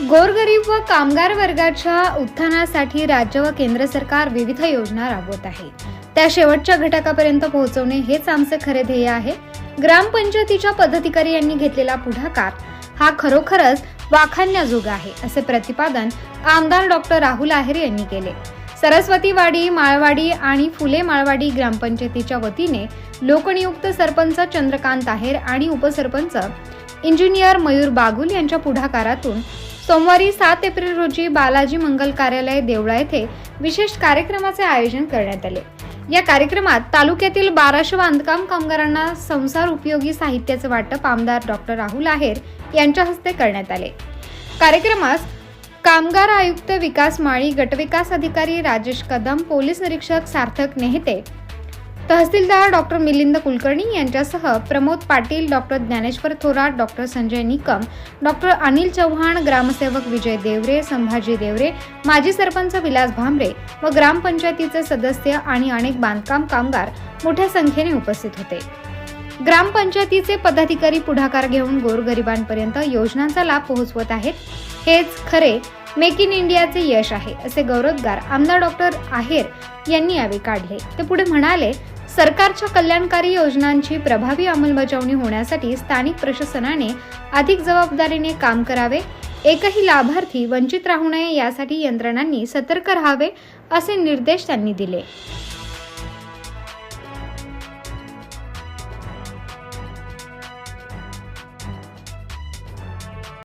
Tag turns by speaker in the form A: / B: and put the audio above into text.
A: गोरगरीब व कामगार वर्गाच्या उत्थानासाठी राज्य व केंद्र सरकार विविध योजना राबवत आहे. त्या शेवटच्या घटकापर्यंत पोहोचवणे हेच आमचे खरे ध्येय आहे. ग्रामपंचायतीच्या पदाधिकारी यांनी घेतलेला पुढाकार हा खरोखरच वाखाणण्याजोगा आहे असे प्रतिपादन आमदार डॉक्टर राहुल आहेर यांनी केले. सरस्वतीवाडी माळवाडी आणि फुले माळवाडी ग्रामपंचायतीच्या वतीने लोकनियुक्त सरपंच चंद्रकांत आहेर आणि उपसरपंच इंजिनियर मयूर बागुल यांच्या पुढाकारातून सोमवारी सात एप्रिल रोजी बालाजी मंगल कार्यालय देवळा येथे विशेष कार्यक्रमाचे आयोजन करण्यात आले. या कार्यक्रमात तालुक्यातील बाराशे बांधकाम कामगारांना संसार उपयोगी साहित्याचे वाटप आमदार डॉक्टर राहुल आहेर यांच्या हस्ते करण्यात आले. कार्यक्रमास कामगार आयुक्त विकास माळी गटविकास अधिकारी राजेश कदम पोलीस निरीक्षक सार्थक नेहते तहसीलदार डॉक्टर मिलिंद कुलकर्णी यांच्यासह Pramod Patil doctor Dnyaneshwar Thorat doctor Sanjay Nikam doctor Anil Chavan ग्रामसेवक विजय देवरे संभाजी देवरे माजी सरपंच विलास भांबरे व ग्रामपंचायतीचे सदस्य आणि अनेक बांधकाम कामगार मोठ्या संख्येने उपस्थित होते. ग्रामपंचायतीचे पदाधिकारी पुढाकार घेऊन गोरगरिबांपर्यंत योजनांचा लाभ पोहोचवत आहेत. हेच खरे मेक इन इंडियाचे यश आहे असे गौरवगार आमदार डॉक्टर आहेर यांनी यावेळी काढले. ते पुढे म्हणाले सरकारच्या कल्याणकारी योजनांची प्रभावी अंमलबजावणी होण्यासाठी स्थानिक प्रशासनाने अधिक जबाबदारीने काम करावे एकही लाभार्थी वंचित राहू नये यासाठी यंत्रणांनी सतर्क राहावे असे निर्देश त्यांनी दिले.